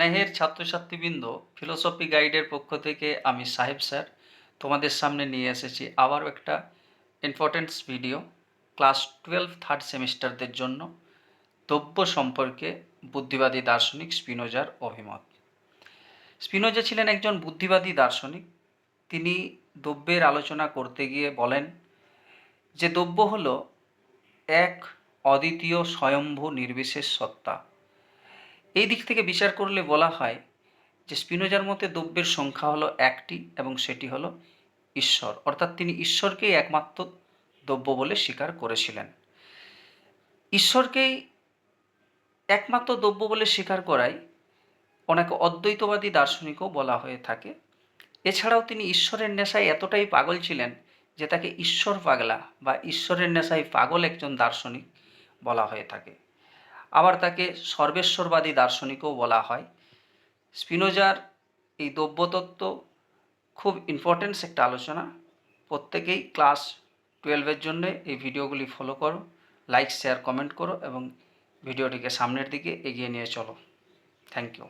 স্নেহের ছাত্রছাত্রীবৃন্দ ফিলোসফি গাইডের পক্ষ থেকে আমি সাহেব স্যার তোমাদের সামনে নিয়ে এসেছি আবারও একটা importance video class twelve third সেমিস্টারদের জন্য দ্রব্য সম্পর্কে বুদ্ধিবাদী দার্শনিক স্পিনোজার অভিমত। স্পিনোজা ছিলেন একজন বুদ্ধিবাদী দার্শনিক। তিনি দ্রব্যের আলোচনা করতে গিয়ে বলেন যে দ্রব্য হল এক অদ্বিতীয় স্বয়ম্ভু নির্বিশেষ সত্তা। এই দিক থেকে বিচার করলে বলা হয় যে স্পিনোজার মতে দ্রব্যের সংখ্যা হলো একটি এবং সেটি হলো ঈশ্বর। অর্থাৎ তিনি ঈশ্বরকেই একমাত্র দ্রব্য বলে স্বীকার করেছিলেন। ঈশ্বরকেই একমাত্র দ্রব্য বলে স্বীকার করায় অনেক অদ্বৈতবাদী দার্শনিকও বলা হয়ে থাকে। এছাড়াও তিনি ঈশ্বরের নেশায় এতটাই পাগল ছিলেন যে তাকে ঈশ্বর পাগলা বা ঈশ্বরের নেশায় পাগল একজন দার্শনিক বলা হয়ে থাকে। আবার তাকে সর্বেশ্বরবাদী দার্শনিকও বলা হয়। স্পিনোজার এই দ্রব্যতত্ত্ব খুব ইম্পর্টেন্স একটা আলোচনা। প্রত্যেকেই ক্লাস টুয়েলভের জন্য এই ভিডিওগুলি ফলো করো লাইক শেয়ার কমেন্ট করো এবং ভিডিওটিকে সামনের দিকে এগিয়ে নিয়ে চলো। Thank you